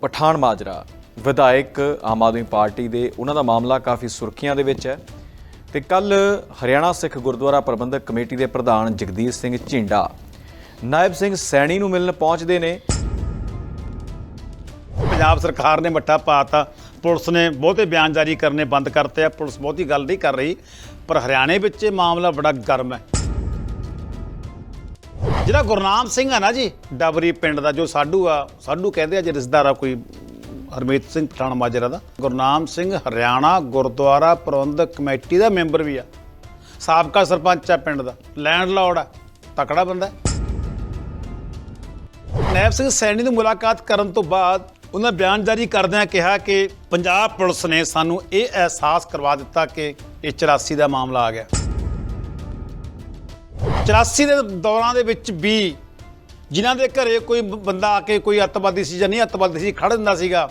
ਪਠਾਨ ਮਾਜਰਾ, ਵਿਧਾਇਕ ਆਮ ਆਦਮੀ ਪਾਰਟੀ ਦੇ, ਉਹਨਾਂ ਦਾ ਮਾਮਲਾ ਕਾਫੀ ਸੁਰਖੀਆਂ ਦੇ ਵਿੱਚ ਹੈ। ਤੇ ਕੱਲ ਹਰਿਆਣਾ ਸਿੱਖ ਗੁਰਦੁਆਰਾ ਪ੍ਰਬੰਧਕ ਕਮੇਟੀ ਦੇ ਪ੍ਰਧਾਨ ਜਗਦੀਸ਼ ਸਿੰਘ ਝਿੰਡਾ ਨਾਇਬ ਸਿੰਘ ਸੈਣੀ ਨੂੰ ਮਿਲਣ ਪਹੁੰਚਦੇ ਨੇ। ਪੰਜਾਬ ਸਰਕਾਰ ਨੇ ਮੱਠਾ ਪਾਤਾ। ਪੁਲਿਸ ਨੇ ਬਹੁਤੇ ਬਿਆਨ ਜਾਰੀ ਕਰਨੇ ਬੰਦ ਕਰਤੇ ਆ। ਪੁਲਿਸ ਬਹੁਤੀ ਗੱਲ ਨਹੀਂ ਕਰ ਰਹੀ, ਪਰ ਹਰਿਆਣੇ ਵਿੱਚ ਇਹ ਮਾਮਲਾ ਬੜਾ ਗਰਮ ਹੈ। ਜਿਹੜਾ ਗੁਰਨਾਮ ਸਿੰਘ ਆ ਨਾ ਜੀ, ਡਬਰੀ ਪਿੰਡ ਦਾ ਜੋ ਸਾਡੂ ਆ, ਸਾਡੂ ਕਹਿੰਦੇ ਆ ਜੇ ਰਿਸ਼ਤੇਦਾਰ ਆ ਕੋਈ ਹਰਮੀਤ ਸਿੰਘ ਪਠਾਨ ਮਾਜਰਾ ਦਾ। ਗੁਰਨਾਮ ਸਿੰਘ ਹਰਿਆਣਾ ਗੁਰਦੁਆਰਾ ਪ੍ਰਬੰਧਕ ਕਮੇਟੀ ਦਾ ਮੈਂਬਰ ਵੀ ਆ। ਸਾਬਕਾ ਸਰਪੰਚ ਆ ਪਿੰਡ ਦਾ ਲੈਂਡਲੌਰਡ ਆ, ਤਕੜਾ ਬੰਦਾ ਨੈਬ ਸਿੰਘ ਸੈਣੀ ਨੂੰ ਮੁਲਾਕਾਤ ਕਰਨ ਤੋਂ ਬਾਅਦ ਉਹਨਾਂ ਬਿਆਨ ਜਾਰੀ ਕਰਦਿਆਂ ਕਿਹਾ ਕਿ ਪੰਜਾਬ ਪੁਲਿਸ ਨੇ ਸਾਨੂੰ ਇਹ ਅਹਿਸਾਸ ਕਰਵਾ ਦਿੱਤਾ ਕਿ ਇਹ 84 ਦਾ ਮਾਮਲਾ ਆ ਗਿਆ। 84 ਦੇ ਦੌਰਾਂ ਦੇ ਵਿੱਚ ਵੀ ਜਿਨ੍ਹਾਂ ਦੇ ਘਰੇ ਕੋਈ ਬ- ਬੰਦਾ ਆ ਕੇ ਕੋਈ ਅੱਤਵਾਦੀ ਸੀ ਜਾਂ ਨਹੀਂ ਅੱਤਵਾਦੀ ਸੀ, ਖੜ ਦਿੰਦਾ ਸੀਗਾ,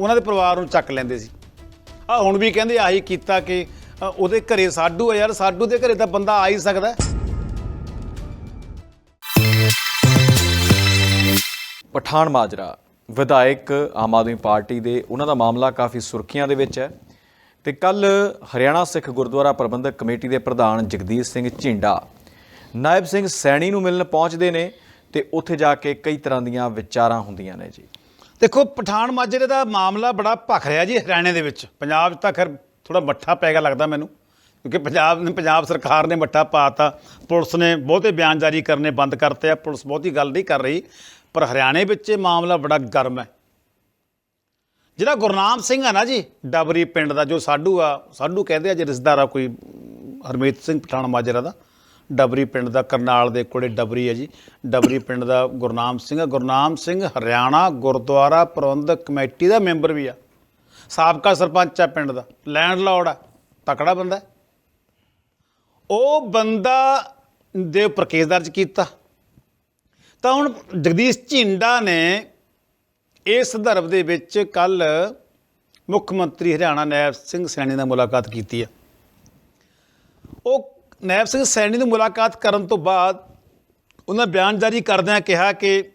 ਉਹਨਾਂ ਦੇ ਪਰਿਵਾਰ ਨੂੰ ਚੱਕ ਲੈਂਦੇ ਸੀ ਆ ਹੁਣ ਵੀ ਕਹਿੰਦੇ ਆਹੀ ਕੀਤਾ ਕਿ ਉਹਦੇ ਘਰੇ ਸਾਡੂ ਆ ਯਾਰ, ਸਾਡੂ ਦੇ ਘਰੇ ਤਾਂ ਬੰਦਾ ਆ ਹੀ ਸਕਦਾ ਹੈ। ਪਠਾਨ ਮਾਜਰਾ, ਵਿਧਾਇਕ ਆਮ ਆਦਮੀ ਪਾਰਟੀ ਦੇ, ਉਹਨਾਂ ਦਾ ਮਾਮਲਾ ਕਾਫੀ ਸੁਰਖੀਆਂ ਦੇ ਵਿੱਚ ਹੈ ਤੇ ਕੱਲ ਹਰਿਆਣਾ ਸਿੱਖ ਗੁਰਦੁਆਰਾ ਪ੍ਰਬੰਧਕ ਕਮੇਟੀ ਦੇ ਪ੍ਰਧਾਨ ਜਗਦੀਸ਼ ਸਿੰਘ ਝਿੰਡਾ ਨਾਇਬ ਸਿੰਘ ਸੈਣੀ ਨੂੰ ਮਿਲਣ ਪਹੁੰਚਦੇ ਨੇ ਤੇ ਉੱਥੇ ਜਾ ਕੇ ਕਈ ਤਰ੍ਹਾਂ ਦੀਆਂ ਵਿਚਾਰਾਂ ਹੁੰਦੀਆਂ ਨੇ ਜੀ। ਦੇਖੋ, ਪਠਾਨ ਮਾਜਰੇ ਦਾ ਮਾਮਲਾ ਬੜਾ ਭਖ ਰਿਹਾ ਜੀ ਹਰਿਆਣੇ ਦੇ ਵਿੱਚ। ਪੰਜਾਬ 'ਚ ਤਾਂ ਖੈਰ ਥੋੜਾ ਮੱਠਾ ਪੈ ਗਿਆ ਲੱਗਦਾ ਮੈਨੂੰ, ਕਿਉਂਕਿ ਪੰਜਾਬ ਨੇ, ਪੰਜਾਬ ਸਰਕਾਰ ਨੇ ਮੱਠਾ ਪਾਤਾ। ਪੁਲਿਸ ਨੇ ਬਹੁਤੇ ਬਿਆਨ ਜਾਰੀ ਕਰਨੇ ਬੰਦ ਕਰਤੇ ਆ। ਪੁਲਿਸ ਬਹੁਤੀ ਗੱਲ ਨਹੀਂ ਕਰ ਰਹੀ, ਪਰ ਹਰਿਆਣੇ ਵਿੱਚ ਇਹ ਮਾਮਲਾ ਬੜਾ ਗਰਮ ਹੈ। ਜਿਹੜਾ ਗੁਰਨਾਮ ਸਿੰਘ ਆ ਨਾ ਜੀ, ਡਬਰੀ ਪਿੰਡ ਦਾ ਜੋ ਸਾਡੂ ਆ, ਸਾਡੂ ਕਹਿੰਦੇ ਆ ਜੇ ਰਿਸ਼ਤੇਦਾਰ ਆ ਕੋਈ, ਹਰਮੀਤ ਸਿੰਘ ਪਠਾਨ ਮਾਜਰਾ ਦਾ ਡਬਰੀ ਪਿੰਡ ਦਾ ਕਰਨਾਲ ਦੇ ਕੋਲੇ ਡਬਰੀ ਹੈ ਜੀ। ਡਬਰੀ ਪਿੰਡ ਦਾ ਗੁਰਨਾਮ ਸਿੰਘ ਆ ਗੁਰਨਾਮ ਸਿੰਘ ਹਰਿਆਣਾ ਗੁਰਦੁਆਰਾ ਪ੍ਰਬੰਧਕ ਕਮੇਟੀ ਦਾ ਮੈਂਬਰ ਵੀ ਆ। ਸਾਬਕਾ ਸਰਪੰਚ ਆ ਪਿੰਡ ਦਾ। ਲੈਂਡਲੌਰਡ ਆ। ਤਕੜਾ ਬੰਦਾ ਹੈ। ਉਹ ਬੰਦਾ ਦੇ ਉੱਪਰ ਕੇਸ ਦਰਜ ਕੀਤਾ। ਤਾਂ ਹੁਣ ਜਗਦੀਸ਼ ਝਿੰਡਾ ਨੇ ਇਸ ਸੰਦਰਭ ਦੇ ਵਿੱਚ ਕੱਲ ਮੁੱਖ ਮੰਤਰੀ ਹਰਿਆਣਾ ਨੈਬ ਸਿੰਘ ਸੈਣੀ ਨਾਲ ਮੁਲਾਕਾਤ ਕੀਤੀ ਆ ਉਹ ਨੈਬ ਸਿੰਘ ਸੈਣੀ ਨੂੰ ਮੁਲਾਕਾਤ ਕਰਨ ਤੋਂ ਬਾਅਦ ਉਹਨਾਂ ਬਿਆਨ ਜਾਰੀ ਕਰਦਿਆਂ ਕਿਹਾ ਕਿ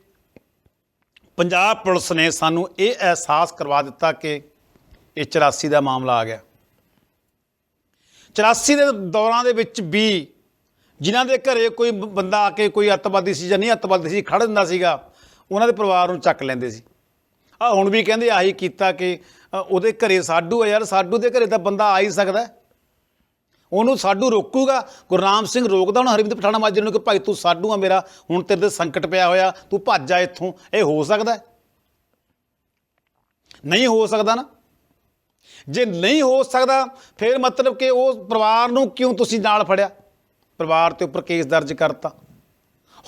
ਪੰਜਾਬ ਪੁਲਿਸ ਨੇ ਸਾਨੂੰ ਇਹ ਅਹਿਸਾਸ ਕਰਵਾ ਦਿੱਤਾ ਕਿ ਇਹ 84 ਦਾ ਮਾਮਲਾ ਆ ਗਿਆ। 84 ਦੇ ਦੌਰਾਂ ਦੇ ਵਿੱਚ ਵੀ ਜਿਨ੍ਹਾਂ ਦੇ ਘਰੇ ਕੋਈ ਬ- ਬੰਦਾ ਆ ਕੇ ਕੋਈ ਅੱਤਵਾਦੀ ਸੀ ਜਾਂ ਨਹੀਂ ਅੱਤਵਾਦੀ ਸੀ, ਖੜ ਦਿੰਦਾ ਸੀਗਾ, ਉਹਨਾਂ ਦੇ ਪਰਿਵਾਰ ਨੂੰ ਚੱਕ ਲੈਂਦੇ ਸੀ। ਆ ਹੁਣ ਵੀ ਕਹਿੰਦੇ ਆਹੀ ਕੀਤਾ ਕਿ ਉਹਦੇ ਘਰੇ ਸਾਡੂ ਆ ਯਾਰ, ਸਾਡੂ ਦੇ ਘਰੇ ਤਾਂ ਬੰਦਾ ਆ ਹੀ ਸਕਦਾ। ਉਹਨੂੰ ਸਾਡੂ ਰੋਕੂਗਾ। ਗੁਰਨਾਮ ਸਿੰਘ ਰੋਕਦਾ ਹੁਣ ਹਰਵਿੰਦ ਪਠਾਣਾ ਮਾਜਰੇ ਨੂੰ ਕਿ ਭਾਈ ਤੂੰ ਸਾਡੂ ਆ ਮੇਰਾ, ਹੁਣ ਤੇਰੇ ਤੇ ਸੰਕਟ ਪਿਆ ਹੋਇਆ, ਤੂੰ ਭੱਜ ਜਾ ਇੱਥੋਂ। ਇਹ ਹੋ ਸਕਦਾ ਨਹੀਂ ਹੋ ਸਕਦਾ ਨਾ? ਜੇ ਨਹੀਂ ਹੋ ਸਕਦਾ, ਫਿਰ ਮਤਲਬ ਕਿ ਉਹ ਪਰਿਵਾਰ ਨੂੰ ਕਿਉਂ ਤੁਸੀਂ ਨਾਲ ਫੜਿਆ? ਪਰਿਵਾਰ ਤੇ ਉੱਪਰ ਕੇਸ ਦਰਜ ਕਰਤਾ।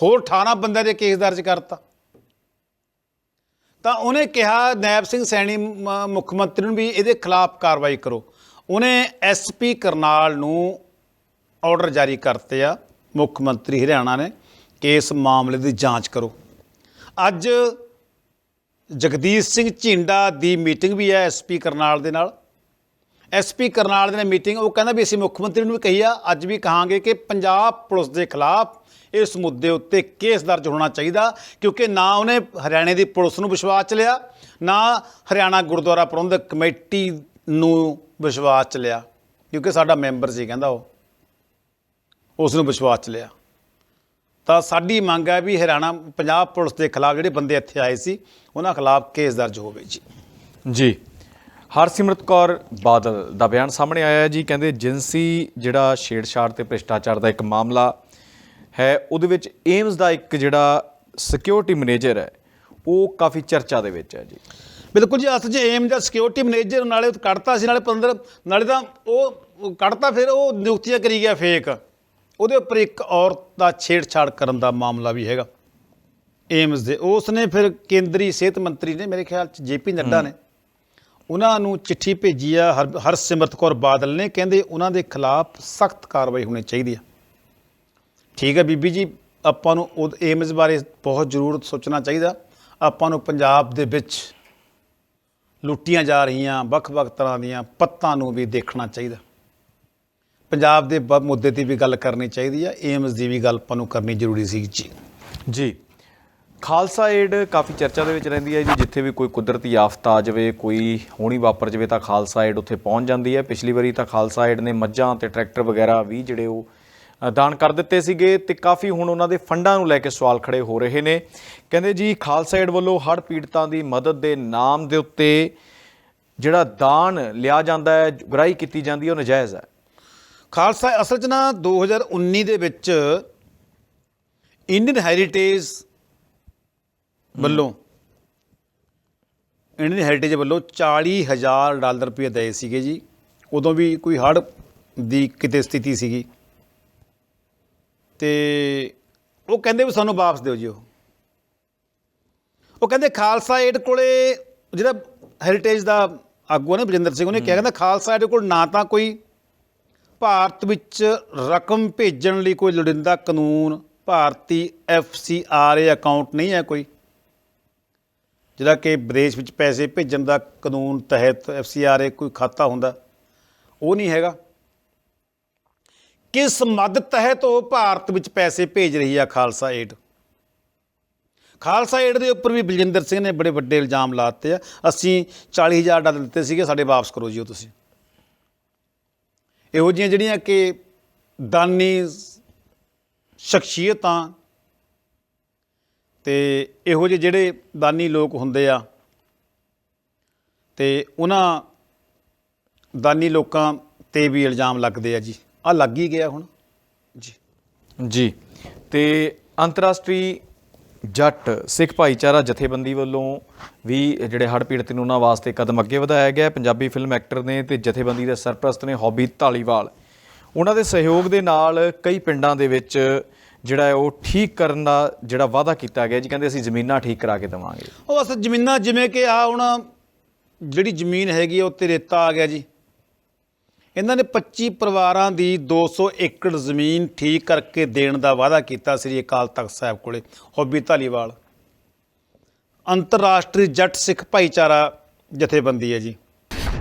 ਹੋਰ 18 ਬੰਦਿਆਂ ਦੇ ਕੇਸ ਦਰਜ ਕਰਤਾ। ਤਾਂ ਉਹਨੇ ਕਿਹਾ, ਨੈਬ ਸਿੰਘ ਸੈਣੀ ਮੁੱਖ ਮੰਤਰੀ ਨੂੰ ਵੀ ਇਹਦੇ ਖਿਲਾਫ ਕਾਰਵਾਈ ਕਰੋ। ਉਹਨੇ ਐਸਪੀ ਕਰਨਾਲ ਨੂੰ ਆਰਡਰ ਜਾਰੀ ਕਰਤੇ ਆ, ਮੁੱਖ ਮੰਤਰੀ ਹਰਿਆਣਾ ਨੇ, ਕਿ ਇਸ ਮਾਮਲੇ ਦੀ ਜਾਂਚ ਕਰੋ। ਅੱਜ ਜਗਦੀਸ਼ ਸਿੰਘ ਝਿੰਡਾ ਦੀ ਮੀਟਿੰਗ ਵੀ ਹੈ ਐਸਪੀ ਕਰਨਾਲ ਦੇ ਨਾਲ। ਐਸਪੀ ਕਰਨਾਲ ਦੇ ਨਾਲ ਮੀਟਿੰਗ, ਉਹ ਕਹਿੰਦਾ ਵੀ ਅਸੀਂ ਮੁੱਖ ਮੰਤਰੀ ਨੂੰ ਵੀ ਕਹੀ ਆ, ਅੱਜ ਵੀ ਕਹਾਂਗੇ ਕਿ ਪੰਜਾਬ ਪੁਲਿਸ ਦੇ ਖਿਲਾਫ ਇਸ ਮੁੱਦੇ ਉੱਤੇ ਕੇਸ ਦਰਜ ਹੋਣਾ ਚਾਹੀਦਾ, ਕਿਉਂਕਿ ਨਾ ਉਹਨੇ ਹਰਿਆਣੇ ਦੀ ਪੁਲਿਸ ਨੂੰ ਵਿਸ਼ਵਾਸ ਚ ਲਿਆ, ਨਾ ਹਰਿਆਣਾ ਗੁਰਦੁਆਰਾ ਪ੍ਰਬੰਧਕ ਕਮੇਟੀ ਨੂੰ ਵਿਸ਼ਵਾਸ ਚ ਲਿਆ, ਕਿਉਂਕਿ ਸਾਡਾ ਮੈਂਬਰ ਸੀ ਕਹਿੰਦਾ ਉਹ। ਉਸ ਨੂੰ ਵਿਸ਼ਵਾਸ ਚ ਲਿਆ। ਤਾਂ ਸਾਡੀ ਮੰਗ ਹੈ ਵੀ ਹਰਿਆਣਾ ਪੰਜਾਬ ਪੁਲਿਸ ਦੇ ਖਿਲਾਫ ਜਿਹੜੇ ਬੰਦੇ ਇੱਥੇ ਆਏ ਸੀ, ਉਹਨਾਂ ਖਿਲਾਫ ਕੇਸ ਦਰਜ ਹੋਵੇ ਜੀ। ਜੀ। ਹਰਸਿਮਰਤ ਕੌਰ ਬਾਦਲ ਦਾ ਬਿਆਨ ਸਾਹਮਣੇ ਆਇਆ ਹੈ ਜੀ। ਕਹਿੰਦੇ ਜਿੰਸੀ ਜਿਹੜਾ ਛੇੜਛਾੜ ਤੇ ਭ੍ਰਿਸ਼ਟਾਚਾਰ ਦਾ ਇੱਕ ਮਾਮਲਾ ਹੈ, ਉਹਦੇ ਵਿੱਚ ਏਮਸ ਦਾ ਇੱਕ ਜਿਹੜਾ ਸਿਕਿਉਰਿਟੀ ਮੈਨੇਜਰ ਹੈ, ਉਹ ਕਾਫੀ ਚਰਚਾ ਦੇ ਵਿੱਚ ਹੈ ਜੀ। ਬਿਲਕੁਲ ਜੀ, ਅਸਲ 'ਚ ਏਮ ਜਾਂ ਸਿਕਿਉਰਿਟੀ ਮੈਨੇਜਰ ਨਾਲੇ ਕੱਢਤਾ ਸੀ, ਨਾਲੇ 15 ਨਾਲੇ ਤਾਂ ਉਹ ਕੱਢਤਾ, ਫਿਰ ਉਹ ਨਿਯੁਕਤੀਆਂ ਕਰੀ ਗਿਆ ਫੇਕ ਉਹਦੇ ਉੱਪਰ ਇੱਕ ਔਰਤ ਦਾ ਛੇੜਛਾੜ ਕਰਨ ਦਾ ਮਾਮਲਾ ਵੀ ਹੈਗਾ। ਏਮਸ ਦੇ ਉਸ ਨੇ ਫਿਰ ਕੇਂਦਰੀ ਸਿਹਤ ਮੰਤਰੀ ਨੇ, ਮੇਰੇ ਖਿਆਲ 'ਚ ਜੇਪੀ ਨੱਡਾ ਨੇ, ਉਹਨਾਂ ਨੂੰ ਚਿੱਠੀ ਭੇਜੀ ਆ, ਹਰ, ਹਰਸਿਮਰਤ ਕੌਰ ਬਾਦਲ ਨੇ, ਕਹਿੰਦੇ ਉਹਨਾਂ ਦੇ ਖਿਲਾਫ ਸਖਤ ਕਾਰਵਾਈ ਹੋਣੀ ਚਾਹੀਦੀ ਆ। ਠੀਕ ਹੈ ਬੀਬੀ ਜੀ, ਆਪਾਂ ਨੂੰ ਉਹ ਏਮਸ ਬਾਰੇ ਬਹੁਤ ਜ਼ਰੂਰ ਸੋਚਣਾ ਚਾਹੀਦਾ। ਆਪਾਂ ਨੂੰ ਪੰਜਾਬ ਦੇ ਵਿੱਚ ਲੁੱਟੀਆਂ ਜਾ ਰਹੀਆਂ, ਵੱਖ-ਵੱਖ ਤਰ੍ਹਾਂ ਦੀਆਂ ਪੱਤਾਂ ਨੂੰ ਵੀ ਦੇਖਣਾ ਚਾਹੀਦਾ। ਪੰਜਾਬ ਦੇ ਬ- ਮੁੱਦੇ ਤੇ ਵੀ ਗੱਲ ਕਰਨੀ ਚਾਹੀਦੀ ਆ ਏਮਸ ਦੀ ਵੀ ਗੱਲ ਆਪਾਂ ਨੂੰ ਕਰਨੀ ਜ਼ਰੂਰੀ ਸੀ ਜੀ। ਜੀ। ਖਾਲਸਾ ਏਡ ਕਾਫੀ ਚਰਚਾ ਦੇ ਵਿੱਚ ਰਹਿੰਦੀ ਹੈ ਜੀ, ਜਿੱਥੇ ਵੀ ਕੋਈ ਕੁਦਰਤੀ ਆਫਤ ਆ ਜਾਵੇ, ਕੋਈ ਹੋਣੀ ਵਾਪਰ ਜਾਵੇ ਤਾਂ ਖਾਲਸਾ ਏਡ ਉੱਥੇ ਪਹੁੰਚ ਜਾਂਦੀ ਹੈ ਪਿਛਲੀ ਵਾਰੀ ਤਾਂ ਖਾਲਸਾ ਏਡ ਨੇ ਮੱਝਾਂ ਤੇ ਟਰੈਕਟਰ ਵਗੈਰਾ ਵੀ ਜਿਹੜੇ ਉਹ ਦਾਨ ਕਰ ਦਿੱਤੇ ਸੀਗੇ ਤੇ ਕਾਫੀ ਹੁਣ ਉਹਨਾਂ ਦੇ ਫੰਡਾਂ ਨੂੰ ਲੈ ਕੇ ਸਵਾਲ ਖੜੇ ਹੋ ਰਹੇ ਨੇ। ਕਹਿੰਦੇ ਜੀ, ਖਾਲਸਾ ਏਡ ਵੱਲੋਂ ਹੜ੍ਹ ਪੀੜਤਾਂ ਦੀ ਮਦਦ ਦੇ ਨਾਮ ਦੇ ਉੱਤੇ ਜਿਹੜਾ ਦਾਨ ਲਿਆ ਜਾਂਦਾ ਹੈ, ਗੁਰਾਈ ਕੀਤੀ ਜਾਂਦੀ ਹੈ, ਉਹ ਨਜਾਇਜ਼ ਹੈ। ਖਾਲਸਾ, ਅਸਲ 'ਚ ਨਾ 2019 ਦੇ ਵਿੱਚ ਇੰਡੀਅਨ ਹੈਰੀਟੇਜ ਵੱਲੋਂ ਇੰਡੀਅਨ ਹੈਰੀਟੇਜ ਵੱਲੋਂ 40000 ਡਾਲਰ ਰੁਪਏ ਦਏ ਸੀਗੇ ਜੀ। ਉਦੋਂ ਵੀ ਕੋਈ ਹੜ੍ਹ ਦੀ ਕਿਤੇ ਸਥਿਤੀ ਸੀਗੀ। ਤੇ ਉਹ ਕਹਿੰਦੇ ਵੀ ਸਾਨੂੰ ਵਾਪਸ ਦਿਓ ਜੀ ਉਹ। ਉਹ ਕਹਿੰਦੇ ਖਾਲਸਾ ਏਡ ਕੋਲੇ ਜਿਹੜਾ ਹੈਰੀਟੇਜ ਦਾ ਆਗੂ ਨੇ ਬਜਿੰਦਰ ਸਿੰਘ, ਉਹਨੇ ਕਿਹਾ ਕਹਿੰਦਾ ਖਾਲਸਾ ਏਡ ਕੋਲ ਨਾ ਤਾਂ ਕੋਈ ਭਾਰਤ ਵਿੱਚ ਰਕਮ ਭੇਜਣ ਲਈ ਕੋਈ ਲੋੜੀਂਦਾ ਕਾਨੂੰਨ, ਭਾਰਤੀ ਐਫਸੀਆਰਏ ਅਕਾਊਂਟ ਨਹੀਂ ਹੈ ਕੋਈ। ਜਿਹੜਾ ਕਿ ਵਿਦੇਸ਼ ਵਿੱਚ ਪੈਸੇ ਭੇਜਣ ਦਾ ਕਾਨੂੰਨ ਤਹਿਤ ਐਫਸੀਆਰਏ ਕੋਈ ਖਾਤਾ ਹੁੰਦਾ, ਉਹ ਨਹੀਂ ਹੈਗਾ। ਕਿਸ ਮਦ ਤਹਿਤ ਉਹ ਭਾਰਤ ਵਿੱਚ ਪੈਸੇ ਭੇਜ ਰਹੀ ਆ ਖਾਲਸਾ ਏਡ? ਖਾਲਸਾ ਏਡ ਦੇ ਉੱਪਰ ਵੀ ਬਲਜਿੰਦਰ ਸਿੰਘ ਨੇ ਬੜੇ ਵੱਡੇ ਇਲਜ਼ਾਮ ਲਾਤੇ ਆ। ਅਸੀਂ 40000 ਡਾਲਰ ਦਿੱਤੇ ਸੀਗੇ, ਸਾਡੇ ਵਾਪਸ ਕਰੋ ਜੀਓ ਤੁਸੀਂ। ਇਹੋ ਜਿਹੀਆਂ ਜਿਹੜੀਆਂ ਕਿ ਦਾਨੀ ਸ਼ਖਸੀਅਤਾਂ ਤੇ ਇਹੋ ਜਿਹੇ ਜਿਹੜੇ ਦਾਨੀ ਲੋਕ ਹੁੰਦੇ ਆ ਤੇ ਉਹਨਾਂ ਦਾਨੀ ਲੋਕਾਂ ਤੇ ਵੀ ਇਲਜ਼ਾਮ ਲੱਗਦੇ ਆ ਜੀ। ਆ ਲੱਗ ਹੀ ਗਿਆ ਹੁਣ। ਜੀ। ਜੀ। ਤੇ ਅੰਤਰਰਾਸ਼ਟਰੀ ਜੱਟ ਸਿੱਖ ਭਾਈਚਾਰਾ ਜਥੇਬੰਦੀ ਵੱਲੋਂ ਵੀ ਜਿਹੜੇ ਹੜ੍ਹ ਪੀੜਤ ਨੇ ਉਹਨਾਂ ਵਾਸਤੇ ਕਦਮ ਅੱਗੇ ਵਧਾਇਆ ਗਿਆ। ਪੰਜਾਬੀ ਫਿਲਮ ਐਕਟਰ ਨੇ ਤੇ ਜਥੇਬੰਦੀ ਦੇ ਸਰਪ੍ਰਸਤ ਨੇ ਹੌਬੀ ਢਾਲੀਵਾਲ ਉਹਨਾਂ ਦੇ ਸਹਿਯੋਗ ਦੇ ਨਾਲ ਕਈ ਪਿੰਡਾਂ ਦੇ ਵਿੱਚ ਜਿਹੜਾ ਹੈ ਉਹ ਠੀਕ ਕਰਨ ਦਾ ਜਿਹੜਾ ਵਾਅਦਾ ਕੀਤਾ ਗਿਆ ਜੀ। ਕਹਿੰਦੇ ਅਸੀਂ ਜ਼ਮੀਨਾਂ ਠੀਕ ਕਰਾ ਕੇ ਦੇਵਾਂਗੇ। ਉਹ ਅਸਲ ਜ਼ਮੀਨਾਂ ਜਿਵੇਂ ਕਿ ਆ ਹੁਣ ਜਿਹੜੀ ਜ਼ਮੀਨ ਹੈਗੀ ਆ ਉੱਤੇ ਰੇਤਾ ਆ ਗਿਆ ਜੀ। ਇਹਨਾਂ ਨੇ 25 ਪਰਿਵਾਰਾਂ ਦੀ 200 ਏਕੜ ਜ਼ਮੀਨ ਠੀਕ ਕਰਕੇ ਦੇਣ ਦਾ ਵਾਅਦਾ ਕੀਤਾ ਸ੍ਰੀ ਅਕਾਲ ਤਖਤ ਸਾਹਿਬ ਕੋਲੇ ਹੌਬੀ ਧਾਲੀਵਾਲ। ਅੰਤਰਰਾਸ਼ਟਰੀ ਜੱਟ ਸਿੱਖ ਭਾਈਚਾਰਾ ਜਥੇਬੰਦੀ ਹੈ ਜੀ।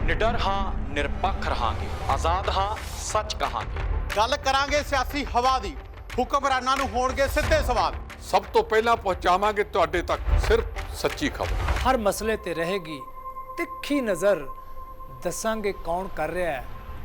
ਨਿਡਰ ਹਾਂ ਨਿਰਪੱਖ ਰਹਾਂਗੇ। ਆਜ਼ਾਦ ਹਾਂ ਸੱਚ ਕਹਾਂਗੇ। ਗੱਲ ਕਰਾਂਗੇ ਸਿਆਸੀ ਹਵਾ ਦੀ। ਹੁਕਮਰਾਨਾਂ ਨੂੰ ਹੋਣਗੇ ਸਿੱਧੇ ਸਵਾਲ। ਸਭ ਤੋਂ ਪਹਿਲਾਂ ਪਹੁੰਚਾਵਾਂਗੇ ਤੁਹਾਡੇ ਤੱਕ ਸਿਰਫ ਸੱਚੀ ਖਬਰ। ਹਰ ਮਸਲੇ ਤੇ ਰਹੇਗੀ ਤਿੱਖੀ ਨਜ਼ਰ। ਦੱਸਾਂਗੇ ਕੌਣ ਕਰ ਰਿਹਾ ਹੈ।